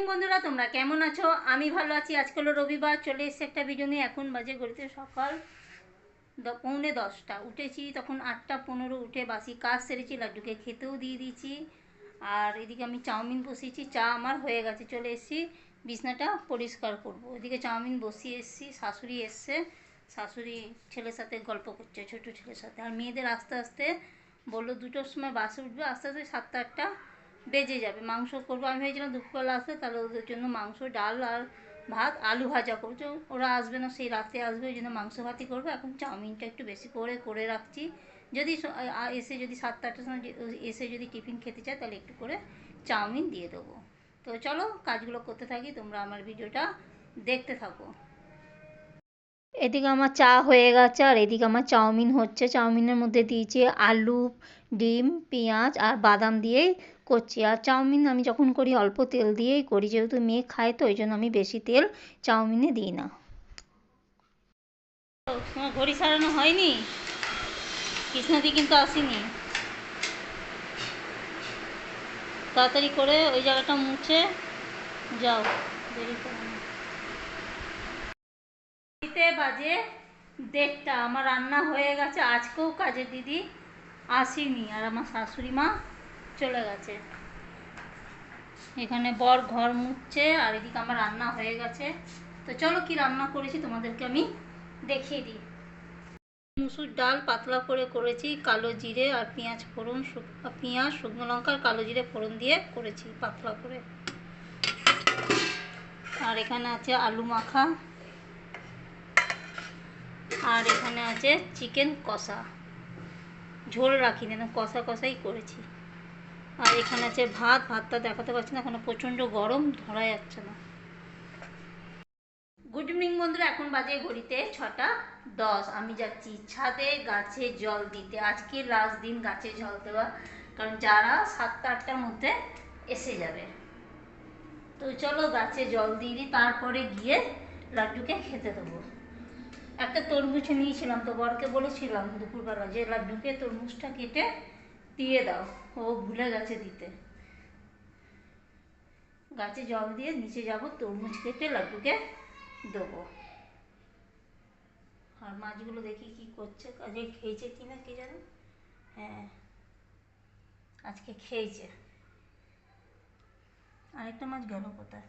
বন্ধুরা, তোমরা কেমন আছো? আমি ভালো আছি। আজকে হলো রবিবার, চলে এসেছে একটা ভিডিও নিয়ে। এখন বাজে ঘড়িতে সকাল পৌনে দশটা। উঠেছি তখন আটটা পনেরো, উঠে বাসি কাজ সেরেছি, লাড্ডুকে খেতেও দিয়ে দিয়েছি। আর এদিকে আমি চাউমিন বসিয়েছি, চা আমার হয়ে গেছে, চলে এসেছি। বিছনাটা পরিষ্কার করব। ওইদিকে চাউমিন বসিয়ে এসেছি, শাশুড়ি এসছে। শাশুড়ি ছেলের সাথে গল্প করছে, ছোট ছেলের সাথে। আর মেয়েদের আস্তে আস্তে বলল, দুটোর সময় বাসে উঠবে, আস্তে আস্তে সাতটা, আটটা। বেজে যাবে। মাংস করব। আমি ভেবেছিলাম দুপুরবেলা আসবে তাহলে ওদের জন্য মাংস, ডাল আর ভাত, আলু ভাজা করছ ওরা আসবে না, সেই রাতে আসবে, ওই জন্য মাংস ভাতই করব। এখন চাউমিনটা একটু বেশি করে করে রাখছি। যদি এসে যদি সাতটা আটটার সময় এসে যদি টিফিন খেতে চায়, তাহলে একটু করে চাউমিন দিয়ে দেবো। তো চলো, কাজগুলো করতে থাকি, তোমরা আমার ভিডিওটা দেখতে থাকো। এদিকে আমার চা হয়ে গেছে, আর এদিকে আমার চাউমিন হচ্ছে। চাউমিনের মধ্যে দিয়েছি আলু, ডিম, পেঁয়াজ আর বাদাম দিয়েই করছি। আর চাউমিন আমি যখন করি অল্প তেল দিয়েই করি, যেহেতু মেয়ে খায় তো ওই জন্য আমি বেশি তেল চাউমিনে দিই না। তোমার ঘড়ি সারানো হয়নি? কৃষ্ণাদি কিন্তু আসেনি। তাড়াতাড়ি করে ওই জায়গাটা মুছে যাও। দেরি দিতে বাজে দেড়টা, আমার রান্না হয়ে গেছে। আজকেও কাজে দিদি আসেনি। আর আমার শাশুড়ি মা চলে গেছে। এখানে বর ঘর মুছছে, আর এদিকে আমার রান্না হয়ে গেছে। তো চলো কি রান্না করেছি তোমাদেরকে আমি দেখিয়ে দিই। মুসুর ডাল পাতলা করে করেছি, কালো জিরে আর পেঁয়াজ ফোড়ন পেঁয়াজ, শুকনো লঙ্কা কালো জিরে ফোড়ন দিয়ে করেছি পাতলা করে। আর এখানে আছে আলু মাখা। আর এখানে আছে চিকেন কষা। ঝোল রাখিনি, না কষা কষাই করেছি। আর এখানে আছে ভাত, ভাতটা দেখাতে পারছি না, এখন প্রচণ্ড গরম, ধরা যাচ্ছে না। গুড ইভিনিং বন্ধুরা, এখন বাজে ঘড়িতে ছটা দশ। আমি যাচ্ছি ছাদে গাছে জল দিতে। আজকে লাস্ট দিন গাছে জল দেওয়া, কারণ যারা সাতটা আটটার মধ্যে এসে যাবে। তো চলো গাছে জল দিয়ে দিই, তারপরে গিয়ে লাড্ডুকে খেতে দেবো। একটা তরমুজ নিয়েছিলাম তো, বরকে বলেছিলাম দুপুরবেলা যে, লাড্ডুকে তরমুজটা কেটে দিয়ে দাও। ও ভুলে গেছে দিতে। গাছে জল দিয়ে নিচে যাব, তরমুজ কেটে লাড্ডুকে দেবো। আর মাছগুলো দেখি কি করছে, কাজে খেয়েছে কি না কে জানে? হ্যাঁ আজকে খেয়েছে। আরেকটা মাছ গেল কোথায়?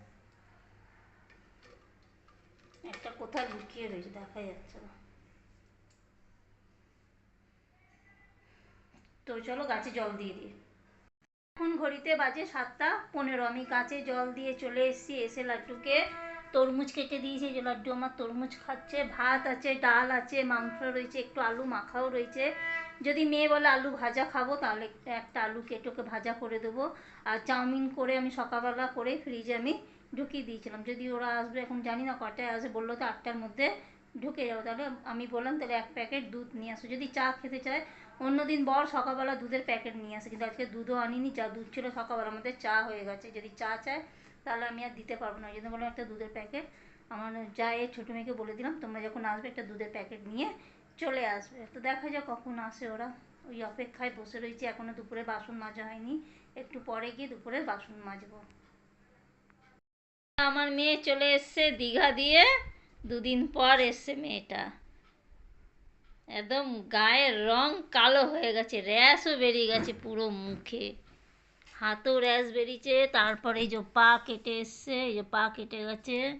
একটা কোথায় লুকিয়ে রয়েছে, দেখা যাচ্ছে না। তো চলো গাছে জল দিয়ে দিই। এখন ঘড়িতে বাজে সাতটা পনেরো। আমি গাছে জল দিয়ে চলে এসেছি, এসে লাড্ডুকে তরমুজ কেটে দিয়েছি। যে লাড্ডু আমার তরমুজ খাচ্ছে, ভাত আছে, ডাল আছে, মাংস রয়েছে, একটু আলু মাখাও রয়েছে। যদি মেয়ে বলে আলু ভাজা খাব, তাহলে একটা আলু কেটে ওকে ভাজা করে দেবো। আর চাউমিন করে আমি সকালবেলা করে ফ্রিজে আমি ঢুকিয়ে দিয়েছিলাম। যদি ওরা আসবে, এখন জানি না কটায় আসবে, বলল তো আটটার মধ্যে ঢুকে যাব। তাহলে আমি বললাম, তাহলে এক প্যাকেট দুধ নিয়ে আসো। যদি চা খেতে চায় অন্যদিন বর সকালবেলা দুধের প্যাকেট নিয়ে আসে, কিন্তু আজকে দুধও আনিনি, যা দুধ ছিল সকালবেলা, আমাদের চা হয়ে গেছে। যদি চা চায়, তাহলে আমি আর দিতে পারব না। ওই জন্য বললাম, একটা দুধের প্যাকেট। আমার যা এর ছোটো মেয়েকে বলে দিলাম, তোমরা যখন আসবে, একটা দুধের প্যাকেট নিয়ে চলে আসবে। তো দেখা যাক কখন আসে ওরা। ওই অপেক্ষায় বসে রয়েছে এখনও দুপুরে বাসন মাজা হয়নি। একটু পরে গিয়ে দুপুরে বাসন মাজবো। আমার মেয়ে চলে এসছে দীঘা দিয়ে। দুদিন পর এসছে মেয়েটা। একদম গায়ের রং কালো হয়ে গেছে, র্যাশও বেরিয়ে গেছে পুরো মুখে। হাতেও র্যাশ বেরিয়েছে, তারপরে এই যে পা কেটে এসছে, এই যে পা কেটে গেছে,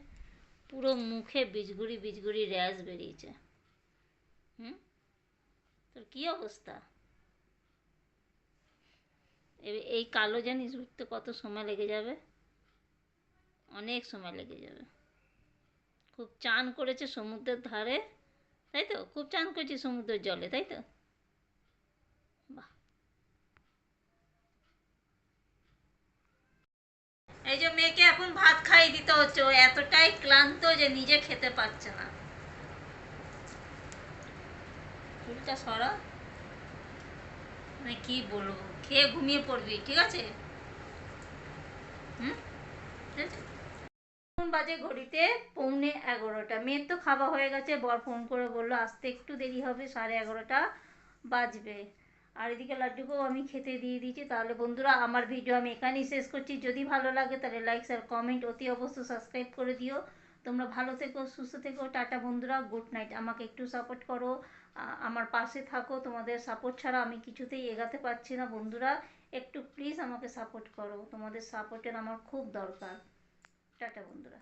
পুরো মুখে বিজগুড়ি বিজগুড়ি র্যাশ বেরিয়েছে। হুম? তোর কী অবস্থা? এই কালো জানিস উঠতে কত সময় লেগে যাবে? অনেক সময় লেগে যাবে। খুব চান করেছে সমুদ্রের ধারে তাই তো? খুব চান করছি সমুদ্রের জলে, তাই তো? এই যে মেয়েকে এখন ভাত খাইয়ে দিতে হচ্ছে, ও এতটাই ক্লান্ত যে নিজে খেতে পারছে না। চুলটা সরা। মানে কি বলব? খেয়ে ঘুমিয়ে পড়বি, ঠিক আছে? হুম? ঠিক আছে? বাজে ঘড়িতে পৌনে এগারোটা। মেয়ের তো খাওয়া হয়ে গেছে, বর ফোন করে বলল, আসতে একটু দেরি হবে, সাড়ে এগারোটা বাজবে। আর এদিকে লাড্ডুকেও আমি খেতে দিয়ে দিয়েছি। তাহলে বন্ধুরা, আমার ভিডিও আমি এখানেই শেষ করছি। যদি ভালো লাগে, তাহলে লাইক আর কমেন্ট অতি অবশ্য সাবস্ক্রাইব করে দিও। তোমরা ভালো থেকো, সুস্থ থেকো। টাটা বন্ধুরা গুড নাইট আমাকে একটু সাপোর্ট করো। আমার পাশে থাকো। তোমাদের সাপোর্ট ছাড়া আমি কিছুতেই এগাতে পারছি না। বন্ধুরা, একটু প্লিজ আমাকে সাপোর্ট করো। তোমাদের সাপোর্টের আমার খুব দরকার। টাটা বন্ধুরা।